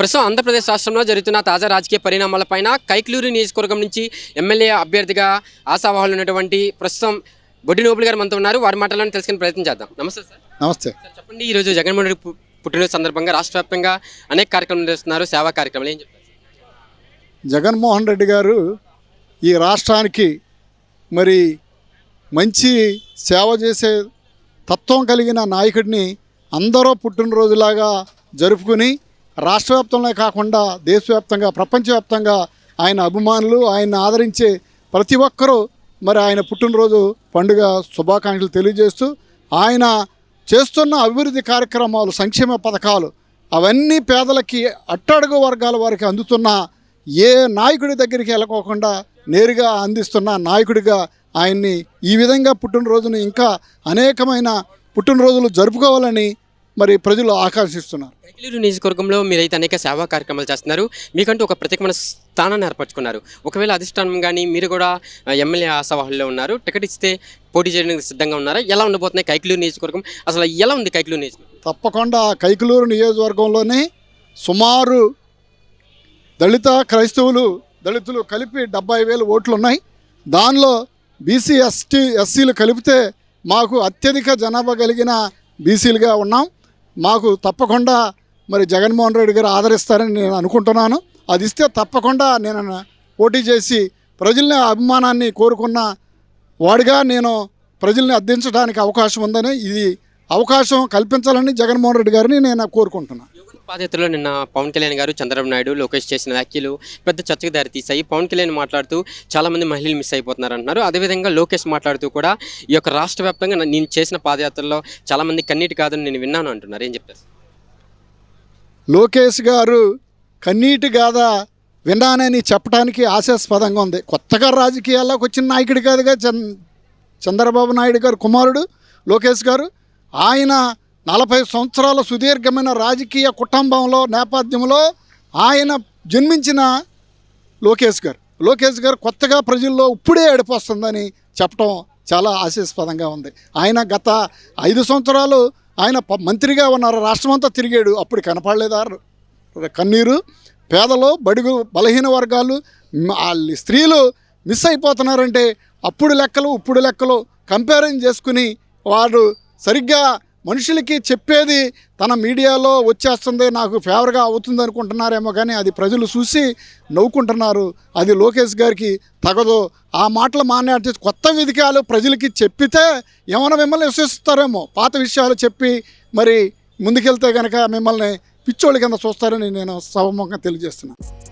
ప్రస్తుతం ఆంధ్రప్రదేశ్ రాష్ట్రంలో జరుగుతున్న తాజా రాజకీయ పరిణామాలపైన కైక్లూరు నియోజకవర్గం నుంచి ఎమ్మెల్యే అభ్యర్థిగా ఆశావాహులు ఉన్నటువంటి ప్రస్తుతం బొడ్డి నోబుల్ గారు మనతో ఉన్నారు. వారి మాటలను తెలుసుకునే ప్రయత్నం చేద్దాం. నమస్తే సార్. నమస్తే. సార్ చెప్పండి ఈరోజు జగన్మోహన్ రెడ్డి పుట్టినరోజు సందర్భంగా రాష్ట్ర వ్యాప్తంగా అనేక కార్యక్రమాలు నిర్వహిస్తున్నారు. సేవా కార్యక్రమాలు ఏం చెప్తారు? జగన్మోహన్ రెడ్డి గారు ఈ రాష్ట్రానికి మరి మంచి సేవ చేసే తత్వం కలిగిన నాయకుడిని అందరూ పుట్టినరోజులాగా జరుపుకుని రాష్ట్రవ్యాప్తంలో కాకుండా దేశవ్యాప్తంగా ప్రపంచవ్యాప్తంగా ఆయన అభిమానులు ఆయన ఆదరించే ప్రతి ఒక్కరూ మరి ఆయన పుట్టినరోజు పండుగ శుభాకాంక్షలు తెలియజేస్తూ ఆయన చేస్తున్న అభివృద్ధి కార్యక్రమాలు సంక్షేమ పథకాలు అవన్నీ పేదలకి అట్టడుగు వర్గాల వారికి అందుతున్న ఏ నాయకుడి దగ్గరికి వెళ్ళకోకుండా నేరుగా అందిస్తున్న నాయకుడిగా ఆయన్ని ఈ విధంగా పుట్టినరోజును ఇంకా అనేకమైన పుట్టినరోజులు జరుపుకోవాలని మరి ప్రజలు ఆకాంక్షిస్తున్నారు. కైక్లూరు నియోజకవర్గంలో మీరైతే అనేక సేవా కార్యక్రమాలు చేస్తున్నారు. మీకంటూ ఒక ప్రత్యేకమైన స్థానాన్ని ఏర్పరచుకున్నారు. ఒకవేళ అధిష్టానం కానీ మీరు కూడా ఆ, ఎమ్మెల్యే ఆశావాహుల్లో ఉన్నారు. టికెట్ ఇస్తే పోటీ చేయడానికి సిద్ధంగా ఉన్నారా? ఎలా ఉండబోతున్నాయి కైక్లూరు నియోజకవర్గం? అసలు ఎలా ఉంది కైక్లూరు నియోజకవర్గం? తప్పకుండా కైకలూరు నియోజకవర్గంలోనే సుమారు దళిత క్రైస్తవులు దళితులు కలిపి డెబ్బై వేలు ఓట్లు ఉన్నాయి దానిలో బీసీ ఎస్టీ ఎస్సీలు కలిపితే మాకు అత్యధిక జనాభా కలిగిన బీసీలుగా ఉన్నాం. మాకు తప్పకుండా మరి జగన్మోహన్ రెడ్డి గారు ఆదరిస్తారని నేను అనుకుంటున్నాను. అది ఇస్తే తప్పకుండా నేను పోటీ చేసి ప్రజల్ని అభిమానాన్ని కోరుకున్న వాడిగా నేను ప్రజల్ని అర్థించడానికి అవకాశం ఉందని ఇది అవకాశం కల్పించాలని జగన్మోహన్ రెడ్డి గారిని నేను కోరుకుంటున్నాను. పాదయాత్రలో నిన్న పవన్ కళ్యాణ్ గారు చంద్రబాబు నాయుడు లోకేష్ చేసిన వ్యాఖ్యలు పెద్ద చర్చకు దారితీశాయి. పవన్ కళ్యాణ్ మాట్లాడుతూ చాలామంది మహిళలు మిస్ అయిపోతున్నారు అంటున్నారు. అదేవిధంగా లోకేష్ మాట్లాడుతూ కూడా ఈ యొక్క రాష్ట్ర వ్యాప్తంగా నేను చేసిన పాదయాత్రలో చాలామంది కన్నీటి కాదని నేను విన్నాను అంటున్నారు. ఏం చెప్తారు? లోకేష్ గారు కన్నీటి కాదా విన్నానని చెప్పడానికి ఆశాస్పదంగా ఉంది. కొత్తగా రాజకీయాల్లోకి వచ్చిన నాయకుడు కాదుగా చంద్రబాబు నాయుడు గారు కుమారుడు లోకేష్ గారు. ఆయన నలభై సంవత్సరాల సుదీర్ఘమైన రాజకీయ కుటుంబంలో నేపథ్యంలో ఆయన జన్మించిన లోకేష్ గారు. లోకేష్ గారు కొత్తగా ప్రజల్లో ఇప్పుడే ఏడిపోస్తుందని చెప్పడం చాలా ఆశాస్పదంగా ఉంది. ఆయన గత ఐదు సంవత్సరాలు ఆయన ప- మంత్రిగా ఉన్నారు. రాష్ట్రమంతా తిరిగాడు. అప్పుడు కనపడలేదా? కన్నీరు పేదలు బడుగు బలహీన వర్గాలు వాళ్ళ స్త్రీలు మిస్ అయిపోతున్నారంటే అప్పుడు లెక్కలు ఇప్పుడు లెక్కలు కంపేరింగ్ చేసుకుని వాడు సరిగ్గా మనుషులకి చెప్పేది తన మీడియాలో వచ్చేస్తుంది నాకు ఫేవర్గా అవుతుంది అనుకుంటున్నారేమో కానీ అది ప్రజలు చూసి నవ్వుకుంటున్నారు. అది లోకేష్ గారికి తగదు. ఆ మాటలు మాట్లాడితే కొత్త విధికాలు ప్రజలకి చెప్పితే ఏమైనా మిమ్మల్ని విశ్వసిస్తారేమో. పాత విషయాలు చెప్పి మరి ముందుకెళ్తే కనుక మిమ్మల్ని పిచ్చోళ్ళ కింద చూస్తారని నేను సభముఖంగా తెలియజేస్తున్నాను.